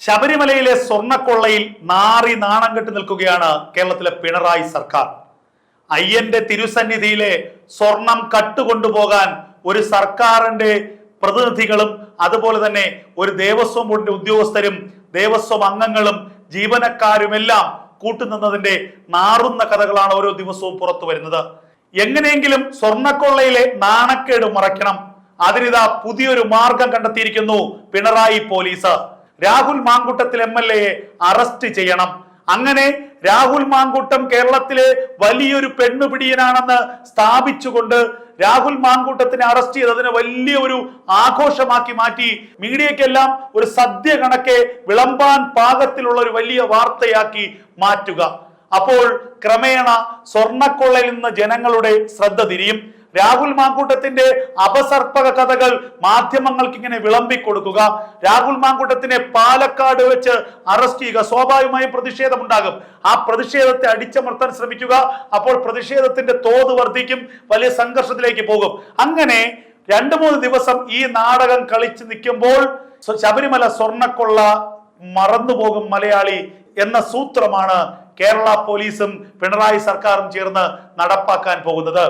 ശബരിമലയിലെ സ്വർണക്കൊള്ളയിൽ നാറി നാണം കെട്ടി നിൽക്കുകയാണ് കേരളത്തിലെ പിണറായി സർക്കാർ. അയ്യന്റെ തിരുസന്നിധിയിലെ സ്വർണം കട്ടുകൊണ്ടുപോകാൻ ഒരു സർക്കാരിന്റെ പ്രതിനിധികളും അതുപോലെ തന്നെ ഒരു ദേവസ്വം ബോർഡിന്റെ ഉദ്യോഗസ്ഥരും ദേവസ്വം അംഗങ്ങളും ജീവനക്കാരുമെല്ലാം കൂട്ടുനിന്നതിന്റെ നാറുന്ന കഥകളാണ് ഓരോ ദിവസവും പുറത്തു വരുന്നത്. എങ്ങനെയെങ്കിലും സ്വർണക്കൊള്ളയിലെ നാണക്കേട് മറയ്ക്കണം. അതിനിതാ പുതിയൊരു മാർഗം കണ്ടെത്തിയിരിക്കുന്നു Pinarayi police. Rahul Mankoottathil M L എയെ arrest ചെയ്യണം. അങ്ങനെ രാഹുൽ മാങ്കൂട്ടം കേരളത്തിലെ വലിയൊരു പെണ്ണുപിടിയനാണെന്ന് സ്ഥാപിച്ചുകൊണ്ട് രാഹുൽ മാങ്കൂട്ടത്തിനെ അറസ്റ്റ് ചെയ്തതിനെ വലിയ ഒരു ആഘോഷമാക്കി മാറ്റി. മീഡിയക്കെല്ലാം ഒരു സദ്യ കണക്കെ വിളമ്പാൻ പാകത്തിലുള്ള ഒരു വലിയ വാർത്തയാക്കി മാറ്റുക. അപ്പോൾ ക്രമേണ സ്വർണക്കൊള്ളയിൽ നിന്ന് ജനങ്ങളുടെ ശ്രദ്ധ തിരിയും. രാഹുൽ മാങ്കൂട്ടത്തിന്റെ അപസർപ്പക കഥകൾ മാധ്യമങ്ങൾക്ക് ഇങ്ങനെ വിളമ്പിക്കൊടുക്കുക. രാഹുൽ മാങ്കൂട്ടത്തിനെ പാലക്കാട് വെച്ച് അറസ്റ്റ് ചെയ്യുക. സ്വാഭാവികമായും പ്രതിഷേധമുണ്ടാകും. ആ പ്രതിഷേധത്തെ അടിച്ചമർത്താൻ ശ്രമിക്കുക. അപ്പോൾ പ്രതിഷേധത്തിന്റെ തോത് വർദ്ധിക്കും. വലിയ സംഘർഷത്തിലേക്ക് പോകും. അങ്ങനെ രണ്ടു മൂന്ന് ദിവസം ഈ നാടകം കളിച്ച് നിൽക്കുമ്പോൾ ശബരിമല സ്വർണക്കൊള്ള മറന്നുപോകും മലയാളി എന്ന സൂത്രമാണ് കേരള പോലീസും പിണറായി സർക്കാരും ചേർന്ന് നടപ്പാക്കാൻ പോകുന്നത്.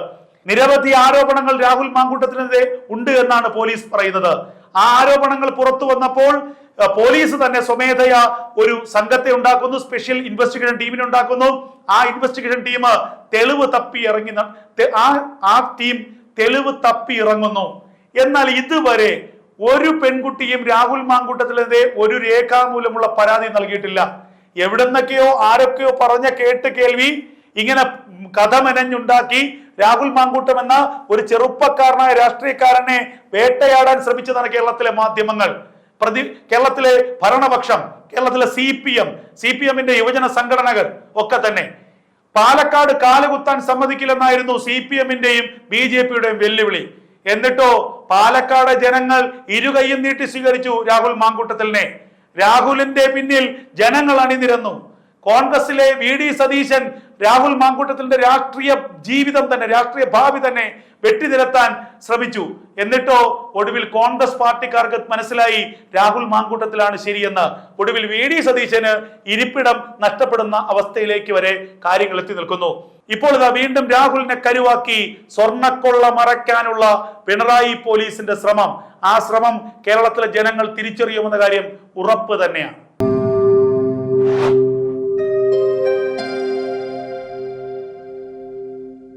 നിരവധി ആരോപണങ്ങൾ രാഹുൽ മാങ്കൂട്ടത്തിനെതിരെ ഉണ്ട് എന്നാണ് പോലീസ് പറയുന്നത്. ആ ആരോപണങ്ങൾ പുറത്തു വന്നപ്പോൾ പോലീസ് തന്നെ സ്വമേധയ ഒരു സംഘത്തെ ഉണ്ടാക്കുന്നു സ്പെഷ്യൽ ഇൻവെസ്റ്റിഗേഷൻ ടീമിനെ ഉണ്ടാക്കുന്നു. ആ ഇൻവെസ്റ്റിഗേഷൻ ടീം തെളിവ് തപ്പി ഇറങ്ങി ആ ആ ടീം തെളിവ് തപ്പി ഇറങ്ങുന്നു. എന്നാൽ ഇതുവരെ ഒരു പെൺകുട്ടിയും രാഹുൽ മാങ്കൂട്ടത്തിനെതിരെ ഒരു രേഖാമൂലമുള്ള പരാതി നൽകിയിട്ടില്ല. എവിടെന്നൊക്കെയോ ആരൊക്കെയോ പറഞ്ഞ കേട്ട് കേൾവി ഇങ്ങനെ കഥ മെനഞ്ഞുണ്ടാക്കി രാഹുൽ മാങ്കൂട്ടം എന്ന ഒരു ചെറുപ്പക്കാരനായ രാഷ്ട്രീയക്കാരനെ വേട്ടയാടാൻ ശ്രമിച്ചതാണ് കേരളത്തിലെ മാധ്യമങ്ങൾ. പ്രതി കേരളത്തിലെ ഭരണപക്ഷം കേരളത്തിലെ C P M C P എമ്മിന്റെ യുവജന സംഘടനകൾ ഒക്കെ തന്നെ. പാലക്കാട് കാലുകുത്താൻ സമ്മതിക്കില്ലെന്നായിരുന്നു സി പി എമ്മിന്റെയും ബി ജെ പിയുടെയും വെല്ലുവിളി. എന്നിട്ടോ പാലക്കാട് ജനങ്ങൾ ഇരുകൈയും നീട്ടി സ്വീകരിച്ചു രാഹുൽ മാങ്കൂട്ടത്തിലിനെ. രാഹുലിന്റെ പിന്നിൽ ജനങ്ങൾ അണിനിരന്നു. കോൺഗ്രസിലെ വി ഡി സതീശൻ രാഹുൽ മാങ്കൂട്ടത്തിന്റെ രാഷ്ട്രീയ ജീവിതം തന്നെ രാഷ്ട്രീയ ഭാവി തന്നെ വെട്ടിനിരത്താൻ ശ്രമിച്ചു. എന്നിട്ടോ ഒടുവിൽ കോൺഗ്രസ് പാർട്ടിക്കാർക്ക് മനസ്സിലായി രാഹുൽ മാങ്കൂട്ടത്തിലാണ് ശരിയെന്ന്. ഒടുവിൽ വി ഡി സതീശന് ഇരിപ്പിടം നഷ്ടപ്പെടുന്ന അവസ്ഥയിലേക്ക് വരെ കാര്യങ്ങൾ എത്തി നിൽക്കുന്നു. ഇപ്പോൾ ഇതാ വീണ്ടും രാഹുലിനെ കരുവാക്കി സ്വർണക്കൊള്ള മറയ്ക്കാനുള്ള പിണറായി പോലീസിന്റെ ശ്രമം. ആ ശ്രമം കേരളത്തിലെ ജനങ്ങൾ തിരിച്ചറിയുമെന്ന കാര്യം ഉറപ്പ് തന്നെയാണ്.